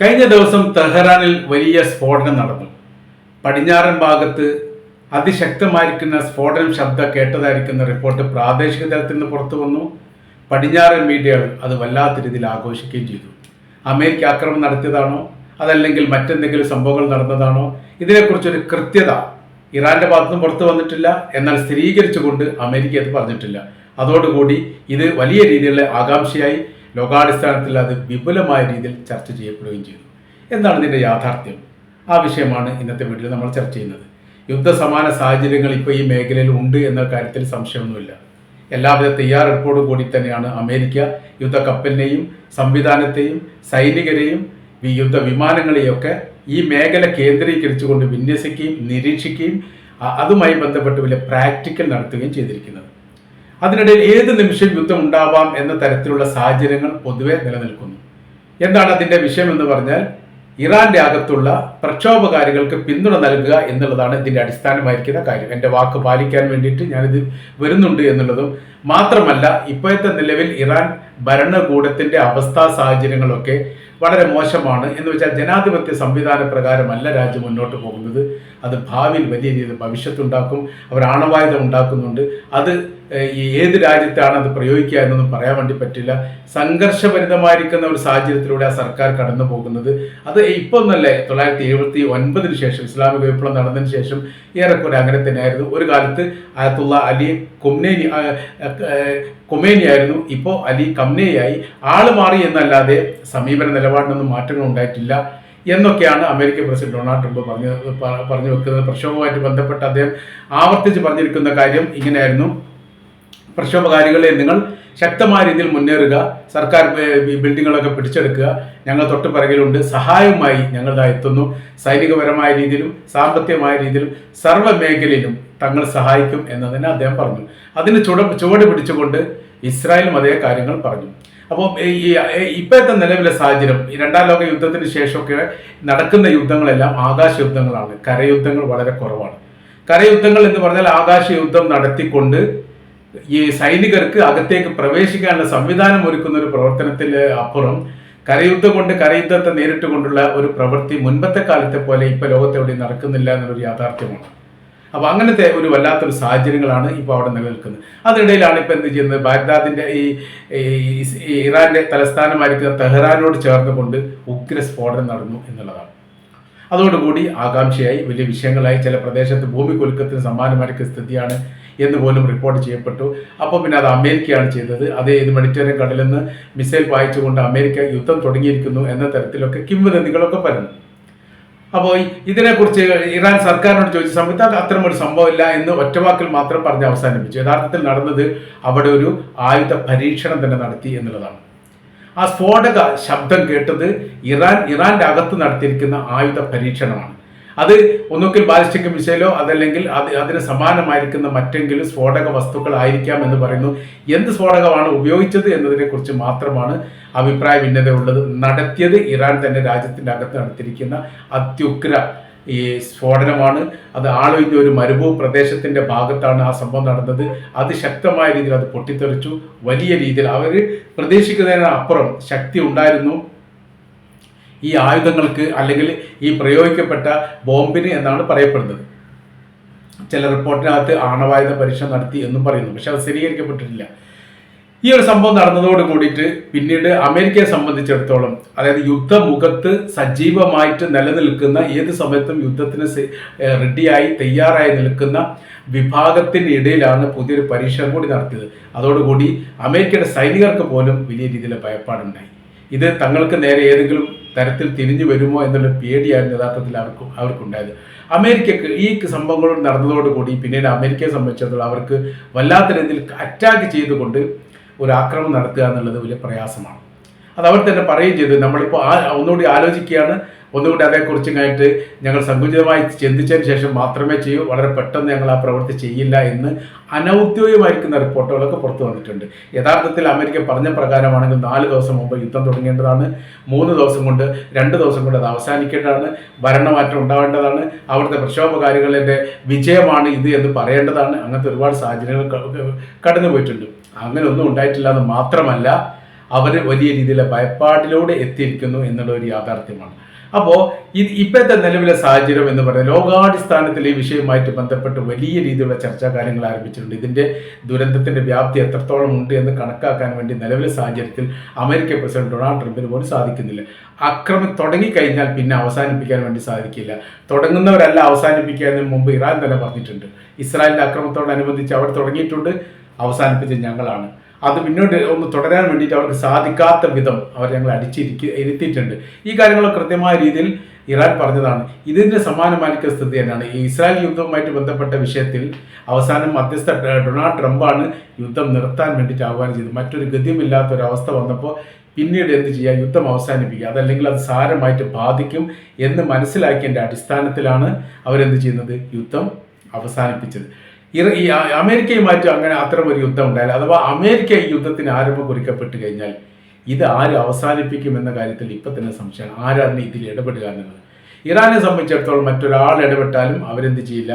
കഴിഞ്ഞ ദിവസം തെഹ്റാനിൽ വലിയ സ്ഫോടനം നടന്നു. പടിഞ്ഞാറൻ ഭാഗത്ത് അതിശക്തമായിരിക്കുന്ന സ്ഫോടനം ശബ്ദം കേട്ടതായിരിക്കുന്ന റിപ്പോർട്ട് പ്രാദേശിക തലത്തിൽ നിന്ന് പുറത്തു വന്നു. പടിഞ്ഞാറൻ മീഡിയകൾ അത് വല്ലാത്ത രീതിയിൽ ആഘോഷിക്കുകയും ചെയ്തു. അമേരിക്ക ആക്രമണം നടത്തിയതാണോ? അതല്ലെങ്കിൽ മറ്റെന്തെങ്കിലും സംഭവങ്ങൾ നടന്നതാണോ? ഇതിനെക്കുറിച്ചൊരു കൃത്യത ഇറാന്റെ ഭാഗത്തുനിന്ന് പുറത്തു വന്നിട്ടില്ല. എന്നാൽ സ്ഥിരീകരിച്ചുകൊണ്ട് അമേരിക്ക അത് പറഞ്ഞിട്ടില്ല. അതോടുകൂടി ഇത് വലിയ രീതിയിലുള്ള ആകാംക്ഷയായി ലോകാടിസ്ഥാനത്തിൽ അത് വിപുലമായ രീതിയിൽ ചർച്ച ചെയ്യപ്പെടുകയും ചെയ്തു. എന്താണ് ഇതിന്റെ യാഥാർത്ഥ്യം? ആ വിഷയമാണ് ഇന്നത്തെ വീട്ടിൽ നമ്മൾ ചർച്ച ചെയ്യുന്നത്. യുദ്ധസമാന സാഹചര്യങ്ങൾ ഇപ്പോൾ ഈ മേഖലയിൽ ഉണ്ട് എന്ന കാര്യത്തിൽ സംശയമൊന്നുമില്ല. എല്ലാവിധ തയ്യാറെടുപ്പോടും കൂടി തന്നെയാണ് അമേരിക്ക യുദ്ധക്കപ്പലിനെയും സംവിധാനത്തെയും സൈനികരെയും യുദ്ധ വിമാനങ്ങളെയൊക്കെ ഈ മേഖല കേന്ദ്രീകരിച്ചുകൊണ്ട് വിന്യസിക്കുകയും നിരീക്ഷിക്കുകയും അതുമായി ബന്ധപ്പെട്ട് വലിയ പ്രാക്ടിക്കൽ നടത്തുകയും ചെയ്തിരിക്കുന്നത്. അതിനിടയിൽ ഏത് നിമിഷം യുദ്ധം ഉണ്ടാവാം എന്ന തരത്തിലുള്ള സാഹചര്യങ്ങൾ പൊതുവെ നിലനിൽക്കുന്നു. എന്താണ് അതിന്റെ വിഷയം എന്ന് പറഞ്ഞാൽ ഇറാന്റെ അകത്തുള്ള പ്രക്ഷോഭകാരികൾക്ക് പിന്തുണ നൽകുക എന്നുള്ളതാണ് ഇതിന്റെ അടിസ്ഥാനമായിരിക്കുന്ന കാര്യം. എന്റെ വാക്ക് പാലിക്കാൻ വേണ്ടിയിട്ട് ഞാനിത് വരുന്നുണ്ട് എന്നുള്ളതും മാത്രമല്ല ഇപ്പോഴത്തെ നിലവിൽ ഇറാൻ ഭരണകൂടത്തിന്റെ അവസ്ഥാ സാഹചര്യങ്ങളൊക്കെ വളരെ മോശമാണ് എന്ന് വെച്ചാൽ ജനാധിപത്യ സംവിധാന പ്രകാരമല്ല രാജ്യം മുന്നോട്ട് പോകുന്നത്. അത് ഭാവിയിൽ വലിയ രീതിയിൽ ഭവിഷ്യത്തുണ്ടാക്കും അവർ ആണവായുധം ഉണ്ടാക്കുന്നുണ്ട്. അത് ഈ ഏത് രാജ്യത്താണ് അത് പ്രയോഗിക്കുക എന്നൊന്നും പറയാൻ വേണ്ടി പറ്റില്ല. സംഘർഷഭരിതമായിരിക്കുന്ന ഒരു സാഹചര്യത്തിലൂടെ ആ സർക്കാർ കടന്നു പോകുന്നത്. അത് ഇപ്പോൾ എന്നല്ലേ തൊള്ളായിരത്തി എഴുപത്തി ഒൻപതിന് ശേഷം ഇസ്ലാമിക വിപ്ലവം നടന്നതിന് ശേഷം ഏറെക്കുറെ അങ്ങനെ തന്നെയായിരുന്നു. ഒരു കാലത്ത് ആയത്തുള്ള അലി കൊമ്നേനി കൊമേനിയായിരുന്നു. ഇപ്പോൾ അലി കമ്നേയായി ആൾ മാറി എന്നല്ലാതെ സമീപന നിലപാടിനൊന്നും മാറ്റങ്ങൾ ഉണ്ടായിട്ടില്ല എന്നൊക്കെയാണ് അമേരിക്കൻ പ്രസിഡന്റ് ഡൊണാൾഡ് ട്രംപ് പറഞ്ഞു പറഞ്ഞു വെക്കുന്നത്. പ്രക്ഷോഭവുമായിട്ട് ബന്ധപ്പെട്ട് അദ്ദേഹം ആവർത്തിച്ച് പറഞ്ഞിരിക്കുന്ന കാര്യം ഇങ്ങനെയായിരുന്നു. പ്രക്ഷോഭകാരികളെ നിങ്ങൾ ശക്തമായ രീതിയിൽ മുന്നേറുക സർക്കാർ ബിൽഡിങ്ങുകളൊക്കെ പിടിച്ചെടുക്കുക. ഞങ്ങൾ തൊട്ട് പിറകിലുണ്ട്. സഹായവുമായി ഞങ്ങൾ എത്തുന്നു. സൈനികപരമായ രീതിയിലും സാമ്പത്തികമായ രീതിയിലും സർവ മേഖലയിലും തങ്ങൾ സഹായിക്കും എന്നതിന് അദ്ദേഹം പറഞ്ഞു. അതിന് ചുവട് ചുവട് പിടിച്ചുകൊണ്ട് ഇസ്രായേലും അതേ കാര്യങ്ങൾ പറഞ്ഞു. അപ്പോൾ ഈ ഇപ്പോഴത്തെ നിലവിലെ സാഹചര്യം രണ്ടാം ലോക യുദ്ധത്തിന് ശേഷമൊക്കെ നടക്കുന്ന യുദ്ധങ്ങളെല്ലാം ആകാശ യുദ്ധങ്ങളാണ് കരയുദ്ധങ്ങൾ വളരെ കുറവാണ്. കരയുദ്ധങ്ങൾ എന്ന് പറഞ്ഞാൽ ആകാശ യുദ്ധം നടത്തിക്കൊണ്ട് ഈ സൈനികർക്ക് അകത്തേക്ക് പ്രവേശിക്കാനുള്ള സംവിധാനം ഒരുക്കുന്ന ഒരു പ്രവർത്തനത്തിൽ അപ്പുറം കരയുദ്ധം കൊണ്ട് കരയുദ്ധത്തെ നേരിട്ട് കൊണ്ടുള്ള ഒരു പ്രവൃത്തി മുൻപത്തെ കാലത്തെ പോലെ ഇപ്പൊ ലോകത്തെവിടെയും നടക്കുന്നില്ല എന്നൊരു യാഥാർത്ഥ്യമാണ്. അപ്പൊ അങ്ങനത്തെ ഒരു വല്ലാത്തൊരു സാഹചര്യങ്ങളാണ് ഇപ്പോൾ അവിടെ നിലനിൽക്കുന്നത്. അതിനിടയിലാണ് ഇപ്പൊ എന്ത് ചെയ്യുന്നത്? ബാഗ്ദാദിന്റെ ഈ ഇറാന്റെ തലസ്ഥാനമായിരിക്കുന്ന തെഹ്റാനോട് ചേർന്നുകൊണ്ട് ഉഗ്ര സ്ഫോടനം നടന്നു എന്നുള്ളതാണ്. അതോടുകൂടി ആകാംക്ഷയായി വലിയ വിഷയങ്ങളായി ചില പ്രദേശത്ത് ഭൂമി കുലുക്കത്തിന് സമാനമായിരിക്കുന്ന സ്ഥിതിയാണ് എന്ന് പോലും റിപ്പോർട്ട് ചെയ്യപ്പെട്ടു. അപ്പോൾ പിന്നെ അത് അമേരിക്കയാണ് ചെയ്തത്. അത് ഇത് മെഡിറ്ററേനിയൻ കടലിൽ നിന്ന് മിസൈൽ വായിച്ചുകൊണ്ട് അമേരിക്ക യുദ്ധം തുടങ്ങിയിരിക്കുന്നു എന്ന തരത്തിലൊക്കെ കിംവദന്തികളൊക്കെ പറഞ്ഞു അപ്പോൾ ഇതിനെക്കുറിച്ച് ഇറാൻ സർക്കാരിനോട് ചോദിച്ച സമയത്ത് അത് അത്തരം ഒരു സംഭവമില്ല എന്ന് ഒറ്റവാക്കിൽ മാത്രം പറഞ്ഞ് അവസാനിപ്പിച്ചു. യഥാർത്ഥത്തിൽ നടന്നത് അവിടെ ഒരു ആയുധ പരീക്ഷണം തന്നെ നടത്തി എന്നുള്ളതാണ്. ആ സ്ഫോടക ശബ്ദം കേട്ടത് ഇറാൻ ഇറാന്റെ അകത്ത് നടത്തിയിരിക്കുന്ന ആയുധ പരീക്ഷണമാണ്. അത് ഒന്നുകിൽ ബാലിസ്റ്റിക് മിസൈലോ അതല്ലെങ്കിൽ അത് അതിന് സമാനമായിരിക്കുന്ന മറ്റെങ്കിലും സ്ഫോടക വസ്തുക്കളായിരിക്കാം എന്ന് പറയുന്നു. എന്ത് സ്ഫോടകമാണ് ഉപയോഗിച്ചത് എന്നതിനെ കുറിച്ച് മാത്രമാണ് അഭിപ്രായ ഭിന്നത ഉള്ളത് നടത്തിയത് ഇറാൻ തന്നെ രാജ്യത്തിന്റെ അകത്ത് നടത്തിയിരിക്കുന്ന അത്യുഗ്ര ഈ സ്ഫോടനമാണ്. അത് ആളൊഴിഞ്ഞ ഒരു മരുഭൂ പ്രദേശത്തിന്റെ ഭാഗത്താണ് ആ സംഭവം നടന്നത്. അത് ശക്തമായ രീതിയിൽ അത് പൊട്ടിത്തെറിച്ചു. വലിയ രീതിയിൽ അവർ പ്രതീക്ഷിക്കുന്നതിന് അപ്പുറം ശക്തി ഉണ്ടായിരുന്നു. ഈ ആയുധങ്ങൾക്ക് അല്ലെങ്കിൽ ഈ പ്രയോഗിക്കപ്പെട്ട ബോംബിന് എന്നാണ് പറയപ്പെടുന്നത്. ചില റിപ്പോർട്ടിനകത്ത് ആണവായുധ പരീക്ഷ നടത്തി എന്നും പറയുന്നു. പക്ഷെ അത് സ്ഥിരീകരിക്കപ്പെട്ടിട്ടില്ല. ഈ ഒരു സംഭവം നടന്നതോട് കൂടിയിട്ട് പിന്നീട് അമേരിക്കയെ സംബന്ധിച്ചിടത്തോളം അതായത് യുദ്ധമുഖത്ത് സജീവമായിട്ട് നിലനിൽക്കുന്ന ഏത് സമയത്തും യുദ്ധത്തിന് റെഡിയായി തയ്യാറായി നിൽക്കുന്ന വിഭാഗത്തിനിടയിലാണ് പുതിയൊരു പരീക്ഷണം കൂടി നടത്തിയത്. അതോടുകൂടി അമേരിക്കയുടെ സൈനികർക്ക് പോലും വലിയ രീതിയിൽ ഭയപ്പാടുണ്ടായി. ഇത് തങ്ങൾക്ക് നേരെ ഏതെങ്കിലും തരത്തിൽ തിരിഞ്ഞു വരുമോ എന്നുള്ള പേടിയായിരുന്നു യഥാർത്ഥത്തിൽ അവർക്ക് അവർക്കുണ്ടായത്. അമേരിക്കക്ക് ഈ സംഭവങ്ങൾ നടന്നതോടുകൂടി പിന്നീട് അമേരിക്കയെ സംബന്ധിച്ചിടത്തോളം അവർക്ക് വല്ലാത്ത രീതിയിൽ അറ്റാക്ക് ചെയ്തുകൊണ്ട് ഒരു ആക്രമണം നടത്തുക എന്നുള്ളത് വലിയ പ്രയാസമാണ്. അത് അവർ തന്നെ പറയുകയും ചെയ്തു. നമ്മളിപ്പോൾ ആ ഒന്നുകൂടി ആലോചിക്കുകയാണ്. ഒന്നുകൂടി അതേക്കുറിച്ചും കഴിഞ്ഞിട്ട് ഞങ്ങൾ സങ്കുചിതമായി ചിന്തിച്ചതിന് ശേഷം മാത്രമേ ചെയ്യൂ. വളരെ പെട്ടെന്ന് ഞങ്ങൾ ആ പ്രവൃത്തി ചെയ്യില്ല എന്ന് അനൗദ്യോഗികമായിരിക്കുന്ന റിപ്പോർട്ടുകളൊക്കെ പുറത്തു വന്നിട്ടുണ്ട്. യഥാർത്ഥത്തിൽ അമേരിക്ക പറഞ്ഞ പ്രകാരമാണെങ്കിൽ നാല് ദിവസം മുമ്പ് യുദ്ധം തുടങ്ങേണ്ടതാണ്. മൂന്ന് ദിവസം കൊണ്ട് രണ്ട് ദിവസം കൊണ്ട് അത് അവസാനിക്കേണ്ടതാണ്. ഭരണമാറ്റം ഉണ്ടാവേണ്ടതാണ്. അവിടുത്തെ പ്രക്ഷോഭകാരികളുടെ വിജയമാണ് ഇത് എന്ന് പറയേണ്ടതാണ്. അങ്ങനത്തെ ഒരുപാട് സാഹചര്യങ്ങൾ കടന്നു പോയിട്ടുണ്ട് അങ്ങനെ ഒന്നും ഉണ്ടായിട്ടില്ല എന്ന് മാത്രമല്ല അവർ വലിയ രീതിയിലെ ഭയപ്പാടിലൂടെ എത്തിയിരിക്കുന്നു എന്നുള്ള ഒരു യാഥാർത്ഥ്യമാണ്. അപ്പോൾ ഇത് ഇപ്പോഴത്തെ നിലവിലെ സാഹചര്യം എന്ന് പറയുന്നത് ലോകാടിസ്ഥാനത്തിൽ ഈ വിഷയവുമായിട്ട് ബന്ധപ്പെട്ട് വലിയ രീതിയിലുള്ള ചർച്ചാ കാര്യങ്ങൾ ആരംഭിച്ചിട്ടുണ്ട്. ഇതിന്റെ ദുരന്തത്തിന്റെ വ്യാപ്തി എത്രത്തോളം ഉണ്ട് എന്ന് കണക്കാക്കാൻ വേണ്ടി നിലവിലെ സാഹചര്യത്തിൽ അമേരിക്ക പ്രസിഡന്റ് ഡൊണാൾഡ് ട്രംപിന് പോലും സാധിക്കുന്നില്ല. അക്രമം തുടങ്ങിക്കഴിഞ്ഞാൽ പിന്നെ അവസാനിപ്പിക്കാൻ വേണ്ടി സാധിക്കില്ല. തുടങ്ങുന്നവരല്ല അവസാനിപ്പിക്കാൻ മുമ്പ് ഇറാൻ തന്നെ പറഞ്ഞിട്ടുണ്ട്. ഇസ്രായേലിന്റെ അക്രമത്തോടനുബന്ധിച്ച് അവർ തുടങ്ങിയിട്ടുണ്ട്. അവസാനിപ്പിച്ചത് ഞങ്ങളാണ്. അത് മുന്നോട്ട് ഒന്ന് തുടരാൻ വേണ്ടിയിട്ട് അവർക്ക് സാധിക്കാത്ത വിധം അവർ ഞങ്ങൾ അടിച്ചിരിക്കുക ഇരുത്തിയിട്ടുണ്ട്. ഈ കാര്യങ്ങളൊക്കെ കൃത്യമായ രീതിയിൽ ഇറാൻ പറഞ്ഞതാണ്. ഇതിന് സമാനമായിരിക്കുന്ന സ്ഥിതി തന്നെയാണ്. ഈ ഇസ്രായേൽ യുദ്ധവുമായിട്ട് ബന്ധപ്പെട്ട വിഷയത്തിൽ അവസാനം മധ്യസ്ഥ ഡൊണാൾഡ് ട്രംപാണ് യുദ്ധം നിർത്താൻ വേണ്ടിയിട്ട് ആഹ്വാനം ചെയ്തത് മറ്റൊരു ഗതിയുമില്ലാത്ത ഒരു അവസ്ഥ വന്നപ്പോൾ പിന്നീട് എന്ത് ചെയ്യുക? യുദ്ധം അവസാനിപ്പിക്കുക. അതല്ലെങ്കിൽ അത് സാരമായിട്ട് ബാധിക്കും എന്ന് മനസ്സിലാക്കിയതിന്റെ അടിസ്ഥാനത്തിലാണ് അവരെന്ത് ചെയ്യുന്നത്? യുദ്ധം അവസാനിപ്പിച്ചത്. ഈ അമേരിക്കയെ അമേരിക്കയുമായിട്ട് അങ്ങനെ അത്തരം ഒരു യുദ്ധം ഉണ്ടായാൽ അഥവാ അമേരിക്ക ഈ യുദ്ധത്തിന് ആരംഭം കുറിക്കപ്പെട്ട് കഴിഞ്ഞാൽ ഇത് ആര് അവസാനിപ്പിക്കുമെന്ന കാര്യത്തിൽ ഇപ്പം തന്നെ സംശയമാണ്. ആരാണ് ഇതിൽ ഇടപെടുക എന്നുള്ളത്? ഇറാനെ സംബന്ധിച്ചിടത്തോളം മറ്റൊരാൾ ഇടപെട്ടാലും അവരെന്ത് ചെയ്യില്ല?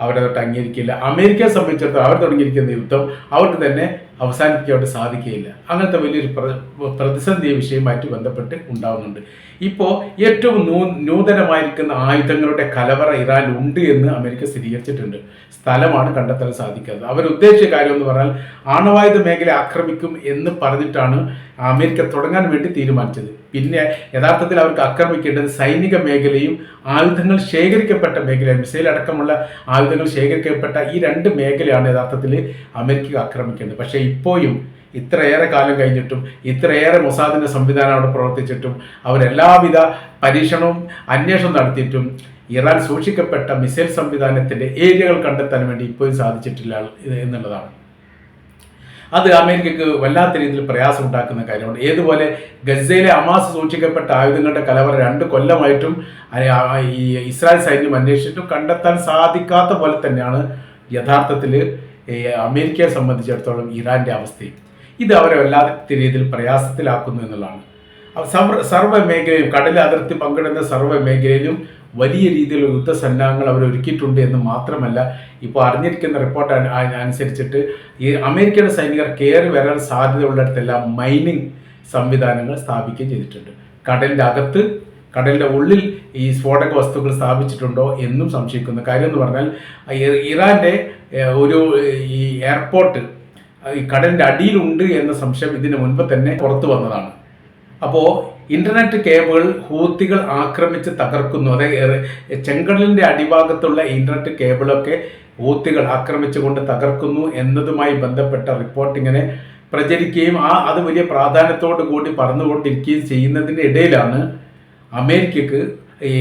അവരതൊട്ട് അംഗീകരിക്കില്ല. അമേരിക്കയെ സംബന്ധിച്ചിടത്തോളം അവർ തുടങ്ങിയിരിക്കുന്ന യുദ്ധം അവർക്ക് തന്നെ അവസാനിപ്പിക്കാനായിട്ട് സാധിക്കുകയില്ല. അങ്ങനത്തെ വലിയൊരു പ്ര- പ്രതിസന്ധി വിഷയമായിട്ട് ബന്ധപ്പെട്ട് ഉണ്ടാവുന്നുണ്ട്. ഇപ്പോൾ ഏറ്റവും നൂ നൂതനമായിരിക്കുന്ന ആയുധങ്ങളുടെ കലവറ ഇറാൻ ഉണ്ട് എന്ന് അമേരിക്ക സ്ഥിരീകരിച്ചിട്ടുണ്ട്. സ്ഥലമാണ് കണ്ടെത്താൻ സാധിക്കാത്തത്. അവർ ഉദ്ദേശിച്ച കാര്യം എന്ന് പറഞ്ഞാൽ ആണവായുധ മേഖല ആക്രമിക്കും എന്ന് പറഞ്ഞിട്ടാണ് അമേരിക്ക തുടങ്ങാൻ വേണ്ടി തീരുമാനിച്ചത്. പിന്നെ യഥാർത്ഥത്തിൽ അവർക്ക് ആക്രമിക്കേണ്ടത് സൈനിക മേഖലയും ആയുധങ്ങൾ ശേഖരിക്കപ്പെട്ട മേഖല മിസൈൽ അടക്കമുള്ള ആയുധങ്ങൾ ശേഖരിക്കപ്പെട്ട ഈ രണ്ട് മേഖലയാണ് യഥാർത്ഥത്തിൽ അമേരിക്ക ആക്രമിക്കേണ്ടത്. പക്ഷേ ഇപ്പോഴും ഇത്രയേറെ കാലം കഴിഞ്ഞിട്ടും ഇത്രയേറെ മൊസാദിന്റെ സംവിധാനം അവിടെ പ്രവർത്തിച്ചിട്ടും അവരെല്ലാവിധ പരീക്ഷണവും അന്വേഷണം നടത്തിയിട്ടും ഇറാൻ സൂക്ഷിക്കപ്പെട്ട മിസൈൽ സംവിധാനത്തിന്റെ ഏരിയകൾ കണ്ടെത്താൻ വേണ്ടി ഇപ്പോഴും സാധിച്ചിട്ടില്ല എന്നുള്ളതാണ്. അത് അമേരിക്കക്ക് വല്ലാത്ത രീതിയിൽ പ്രയാസം ഉണ്ടാക്കുന്ന കാര്യമാണ്. ഏതുപോലെ ഗസയിലെ അമാസ് സൂക്ഷിക്കപ്പെട്ട ആയുധങ്ങളുടെ കലവറ രണ്ട് കൊല്ലമായിട്ടും ഈ ഇസ്രായേൽ സൈന്യം അന്വേഷിച്ചിട്ടും കണ്ടെത്താൻ സാധിക്കാത്ത പോലെ തന്നെയാണ് യഥാർത്ഥത്തിൽ അമേരിക്കയെ സംബന്ധിച്ചിടത്തോളം ഇറാന്റെ അവസ്ഥയും ഇത് അവരെ വല്ലാത്ത രീതിയിൽ പ്രയാസത്തിലാക്കുന്നു എന്നുള്ളതാണ്. സർവ മേഖലയിലും കടൽ അതിർത്തി പങ്കിടുന്ന സർവ മേഖലയിലും വലിയ രീതിയിലുള്ള യുദ്ധസന്നാഹങ്ങൾ അവർ ഒരുക്കിയിട്ടുണ്ട് എന്ന് മാത്രമല്ല ഇപ്പോൾ അറിഞ്ഞിരിക്കുന്ന റിപ്പോർട്ട് അനുസരിച്ചിട്ട് ഈ അമേരിക്കയുടെ സൈനികർ കയറി വരാൻ സാധ്യതയുള്ളിടത്തെല്ലാം മൈനിങ് സംവിധാനങ്ങൾ സ്ഥാപിക്കുകയും ചെയ്തിട്ടുണ്ട്. കടലിന്റെ അകത്ത് കടലിന്റെ ഉള്ളിൽ ഈ സ്ഫോടക വസ്തുക്കൾ സ്ഥാപിച്ചിട്ടുണ്ടോ എന്നും സംശയിക്കുന്നു. കാര്യം എന്ന് പറഞ്ഞാൽ ഇ- ഇറാന്റെ ഏഹ്, ഒരു ഈ എയർപോർട്ട് ഈ കടലിന്റെ അടിയിലുണ്ട് എന്ന സംശയം ഇതിന് മുൻപ് തന്നെ പുറത്തു വന്നതാണ്. അപ്പോൾ ഇന്റർനെറ്റ് കേബിൾ ഹൂത്തികൾ ആക്രമിച്ച് തകർക്കുന്നു. അതായത് ചെങ്കടലിന്റെ അടിഭാഗത്തുള്ള ഇന്റർനെറ്റ് കേബിളൊക്കെ ഹൂത്തികൾ ആക്രമിച്ചുകൊണ്ട് തകർക്കുന്നു എന്നതുമായി ബന്ധപ്പെട്ട റിപ്പോർട്ട് ഇങ്ങനെ പ്രചരിക്കുകയും ആ അത് വലിയ പ്രാധാന്യത്തോടു കൂടി പറന്നുകൊണ്ടിരിക്കുകയും ചെയ്യുന്നതിന്റെ ഇടയിലാണ് അമേരിക്കക്ക് ഈ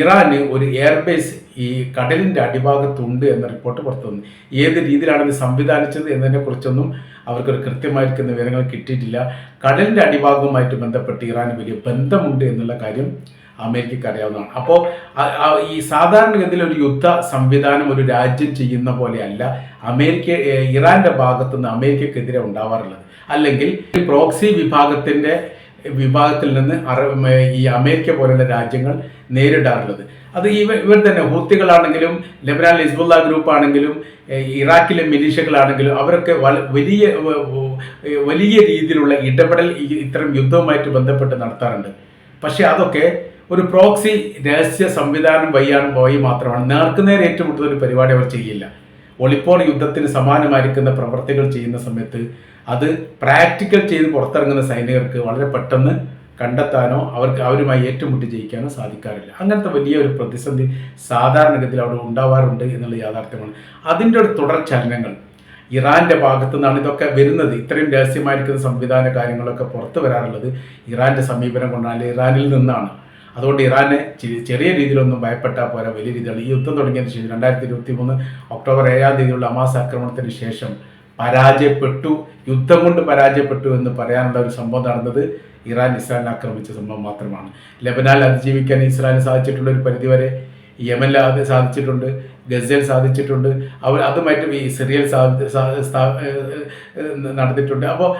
ഇറാന് ഒരു എയർബേസ് ഈ കടലിന്റെ അടിഭാഗത്തുണ്ട് എന്ന റിപ്പോർട്ട് പുറത്തു വന്നു. ഏത് രീതിയിലാണ് ഇത് സംവിധാനിച്ചത് എന്നതിനെ കുറിച്ചൊന്നും അവർക്കൊരു കൃത്യമായിരിക്കുന്ന വിവരങ്ങൾ കിട്ടിയിട്ടില്ല. കടലിന്റെ അടിഭാഗവുമായിട്ട് ബന്ധപ്പെട്ട് ഇറാന് വലിയ ബന്ധമുണ്ട് എന്നുള്ള കാര്യം അമേരിക്കയ്ക്ക് അറിയാവുന്നതാണ്. അപ്പോൾ ഈ സാധാരണഗതിയിൽ ഒരു യുദ്ധ സംവിധാനം ഒരു രാജ്യം ചെയ്യുന്ന പോലെയല്ല അമേരിക്ക ഇറാന്റെ ഭാഗത്തുനിന്ന് അമേരിക്കക്കെതിരെ ഉണ്ടാവാറുള്ളത്. അല്ലെങ്കിൽ പ്രോക്സി വിഭാഗത്തിന്റെ വിഭാഗത്തിൽ നിന്ന് അറബ് ഈ അമേരിക്ക പോലുള്ള രാജ്യങ്ങൾ നേരിടാറുള്ളത്. അത് ഇവ ഇവർ തന്നെ ഹൂത്തികളാണെങ്കിലും ലെബനാൻ ഹിസ്ബുല്ല ഗ്രൂപ്പ് ആണെങ്കിലും ഇറാഖിലെ മിലീഷ്യകളാണെങ്കിലും അവരൊക്കെ വലിയ വലിയ രീതിയിലുള്ള ഇടപെടൽ ഇത്തരം യുദ്ധവുമായിട്ട് ബന്ധപ്പെട്ട് നടത്താറുണ്ട്. പക്ഷെ അതൊക്കെ ഒരു പ്രോക്സി രഹസ്യ സംവിധാനം വഴിയാണ് വഴി മാത്രമാണ്. നേർക്കുനേരെ ഏറ്റുമുട്ടുന്ന ഒരു പരിപാടി അവർ ചെയ്യില്ല. ഒളിപ്പോർ യുദ്ധത്തിന് സമാനമായിരിക്കുന്ന പ്രവർത്തികൾ ചെയ്യുന്ന സമയത്ത് അത് പ്രാക്ടിക്കൽ ചെയ്ത് പുറത്തിറങ്ങുന്ന സൈനികർക്ക് വളരെ പെട്ടെന്ന് കണ്ടെത്താനോ അവർക്ക് അവരുമായി ഏറ്റുമുട്ടി ജയിക്കാനോ സാധിക്കാറില്ല. അങ്ങനത്തെ വലിയ ഒരു പ്രതിസന്ധി സാധാരണഗതിയിൽ അവിടെ ഉണ്ടാവാറുണ്ട് എന്നുള്ള യാഥാർത്ഥ്യമാണ്. അതിന്റെ ഒരു തുടർ ചലനങ്ങൾ. ഇറാന്റെ ഭാഗത്തു നിന്നാണ് ഇതൊക്കെ വരുന്നത്. ഇത്രയും രഹസ്യമായിരിക്കുന്ന സംവിധാന കാര്യങ്ങളൊക്കെ പുറത്തു വരാറുള്ളത് ഇറാന്റെ സമീപനം കൊണ്ടാണ് ഇറാനിൽ നിന്നാണ്. അതുകൊണ്ട് ഇറാനെ ചെറിയ രീതിയിലൊന്നും ഭയപ്പെട്ടാൽ പോരാ. വലിയ രീതിയിൽ ഈ യുദ്ധം തുടങ്ങിയതിന് ശേഷം രണ്ടായിരത്തി ഇരുപത്തി മൂന്ന് ഒക്ടോബർ ഏഴാം തീയതിയുള്ള അമാസ് ആക്രമണത്തിന് ശേഷം പരാജയപ്പെട്ടു. യുദ്ധം കൊണ്ട് പരാജയപ്പെട്ടു എന്ന് പറയാനുള്ള ഒരു സംഭവം നടന്നത് ഇറാൻ ഇസ്രായേലിനെ ആക്രമിച്ച സംഭവം മാത്രമാണ്. ലബനാനിൽ അതിജീവിക്കാൻ ഇസ്രായേലിന് സാധിച്ചിട്ടുള്ള ഒരു പരിധിവരെ യമനിൽ അത് സാധിച്ചിട്ടുണ്ട് ഗസയിൽ സാധിച്ചിട്ടുണ്ട്. അവർ അതുമായിട്ട് ഈ സിറിയൽ നടത്തിയിട്ടുണ്ട് അപ്പോൾ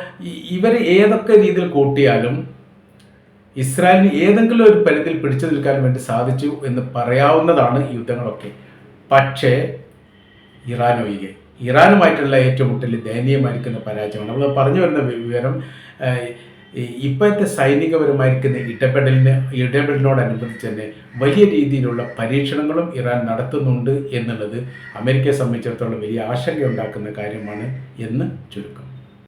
ഇവർ ഏതൊക്കെ രീതിയിൽ കൂട്ടിയാലും ഇസ്രായേലിന് ഏതെങ്കിലും ഒരു പരിധിയിൽ പിടിച്ചു നിൽക്കാൻ വേണ്ടി സാധിച്ചു എന്ന് പറയാവുന്നതാണ് യുദ്ധങ്ങളൊക്കെ. പക്ഷേ ഇറാൻ ഒഴികെ. ഇറാനുമായിട്ടുള്ള ഏറ്റുമുട്ടൽ ദയനീയമായിരിക്കുന്ന പരാജയമാണ്. നമ്മൾ പറഞ്ഞു വരുന്ന വിവരം ഇപ്പോഴത്തെ സൈനികപരമായിരിക്കുന്ന ഇടപെടലിന് ഇടപെടലിനോടനുബന്ധിച്ച് തന്നെ വലിയ രീതിയിലുള്ള പരീക്ഷണങ്ങളും ഇറാൻ നടത്തുന്നുണ്ട് എന്നുള്ളത് അമേരിക്കയെ സംബന്ധിച്ചിടത്തോളം വലിയ ആശങ്കയുണ്ടാക്കുന്ന കാര്യമാണ് എന്ന് ചുരുക്കം.